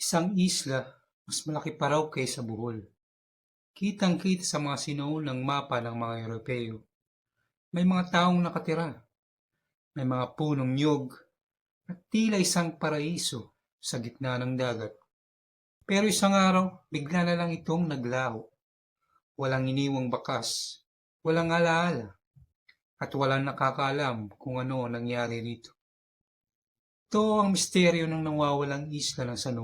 Isang isla, mas malaki pa raw kaysa Bohol. Kitang-kita sa mga sinuunang mapa ng mga Europeo. May mga taong nakatira. May mga punong nyog at tila isang paraiso sa gitna ng dagat. Pero isang araw, bigla na lang itong naglaho. Walang iniwang bakas, walang alaala, at walang nakakaalam kung ano ang nangyari rito. Ito ang misteryo ng nawawalang isla ng San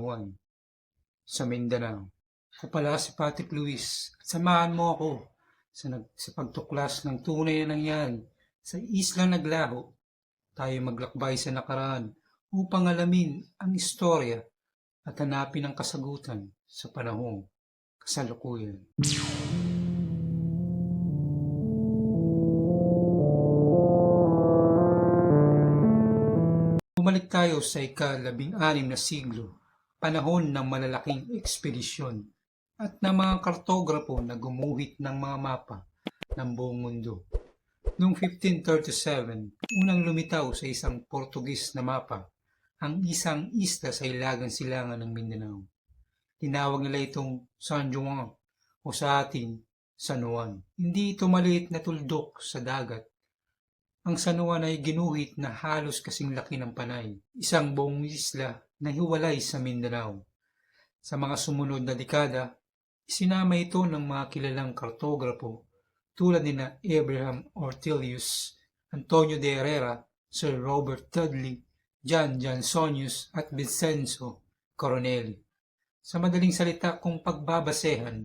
sa Mindanao. Ako pala si Patrick Luis samahan mo ako sa, nag, sa pagtuklas ng tunay na nangyari sa isla naglaho. Tayo maglakbay sa nakaraan upang alamin ang istorya at hanapin ang kasagutan sa panahong kasalukuyan. Bumalik tayo sa ika-labing-anim na siglo, panahon ng malalaking ekspedisyon at ng mga kartograpo na gumuhit ng mga mapa ng buong mundo. Noong 1537, unang lumitaw sa isang Portugis na mapa ang isang isla sa ilagang silangan ng Mindanao. Tinawag nila itong San Juan o sa atin, San Juan. Hindi ito maliit na tuldok sa dagat ang San Juan ay ginuhit na halos kasing laki ng panay, isang buong isla na hiwalay sa Mindanao. Sa mga sumunod na dekada, isinama ito ng mga kilalang kartograpo tulad ni Abraham Ortelius, Antonio de Herrera, Sir Robert Dudley, John Jansonius at Vincenzo Coronelli. Sa madaling salita kung pagbabasehan,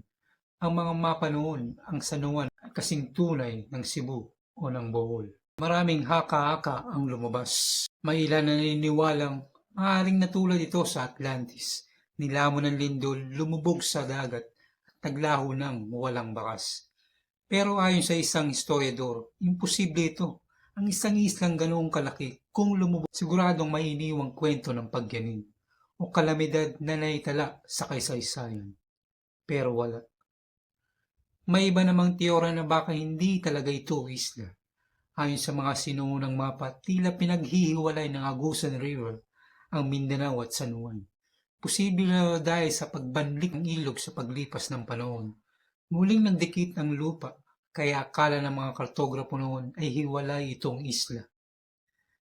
ang mga mapa noon ang San Juan ay kasing tunay ng Cebu o ng Bohol. Maraming haka-haka ang lumabas. May ilan na naniniwalang maaaring natulad ito sa Atlantis. Nilamon ng lindol, lumubog sa dagat at naglaho ng walang bakas. Pero ayon sa isang historiador, imposible ito. Ang isang islang ganoong kalaki, kung lumubog, siguradong may iniwang kwento ng pagyanin o kalamidad na naitala sa kaysaysayan. Pero wala. May iba namang teorya na baka hindi talaga ito isla. Ayon sa mga sinuunang mapa, tila pinaghihiwalay ng Agusan River ang Mindanao at San Juan. Posible na dahil sa pagbanlik ng ilog sa paglipas ng panahon. Muling nagdikit ang lupa, kaya akala ng mga kartograpo noon ay hiwalay itong isla.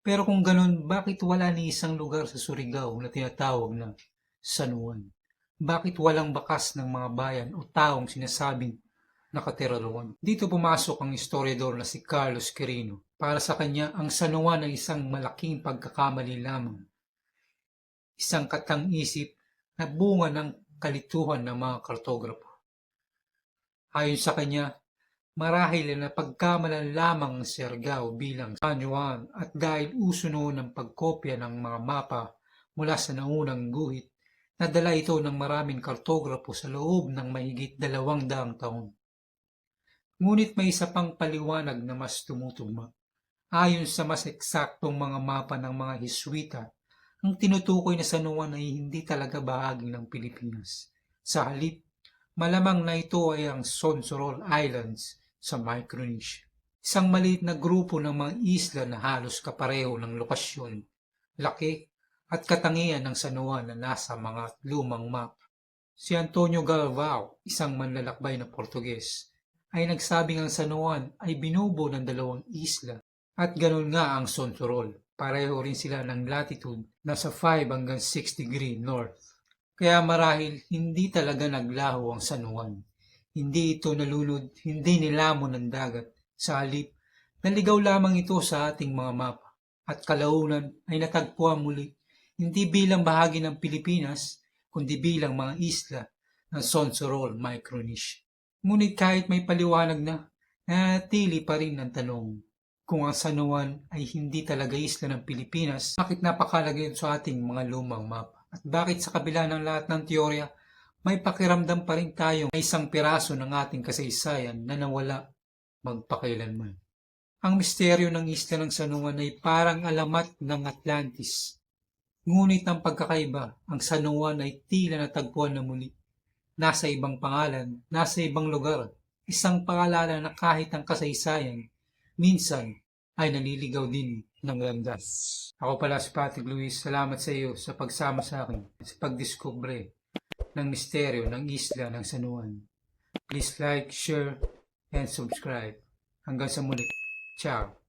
Pero kung ganun, bakit wala ni isang lugar sa Surigao na tinatawag na San Juan? Bakit walang bakas ng mga bayan o taong sinasabing nakatira roon. Dito pumasok ang historiador na si Carlos Quirino. Para sa kanya, ang San Juan ay isang malaking pagkakamali lamang. Isang katang-isip na bunga ng kalituhan ng mga kartograpo. Ayon sa kanya, marahil na pagkamalan lamang ang Siargao bilang San Juan at dahil uso noon ang pagkopya ng mga mapa mula sa naunang guhit, nadala ito ng maraming kartograpo sa loob ng mahigit dalawang daang taon. Ngunit may isa pang paliwanag na mas tumutugma. Ayon sa mas eksaktong mga mapa ng mga Hiswita, ang tinutukoy na San Juan ay hindi talaga bahagi ng Pilipinas. Sa halip, malamang na ito ay ang Sonsorol Islands sa Micronesia. Isang maliit na grupo ng mga isla na halos kapareho ng lokasyon, laki at katangian ng San Juan na nasa mga lumang map. Si Antonio Galvao, isang manlalakbay na Portuges, ay nagsabing ang San Juan ay binubo ng dalawang isla at ganun nga ang Sonsorol. Pareho rin sila ng latitude nasa 5 hanggang 6 degree north. Kaya marahil hindi talaga naglaho ang San Juan. Hindi ito nalunod, hindi nilamon ng dagat. Sa halip, naligaw lamang ito sa ating mga mapa at kalaunan ay natagpuan muli hindi bilang bahagi ng Pilipinas kundi bilang mga isla ng Sonsorol, Micronesia. Ngunit kahit may paliwanag na, nanatili pa rin ang tanong. Kung ang San Juan ay hindi talaga isla ng Pilipinas, bakit napakalagay sa ating mga lumang mapa? At bakit sa kabila ng lahat ng teorya, may pakiramdam pa rin tayong isang piraso ng ating kasaysayan na nawala magpakailanman. Ang misteryo ng isla ng San Juan ay parang alamat ng Atlantis. Ngunit ang pagkakaiba, ang San Juan ay tila natagpuan na muli nasa ibang pangalan, nasa ibang lugar, isang pangalanan na kahit ang kasaysayan, minsan ay naliligaw din ng landas. Ako pala si Patrick Luis. Salamat sa iyo sa pagsama sa akin sa pagdiskubre ng misteryo ng isla ng San Juan. Please like, share, and subscribe. Hanggang sa muli. Ciao!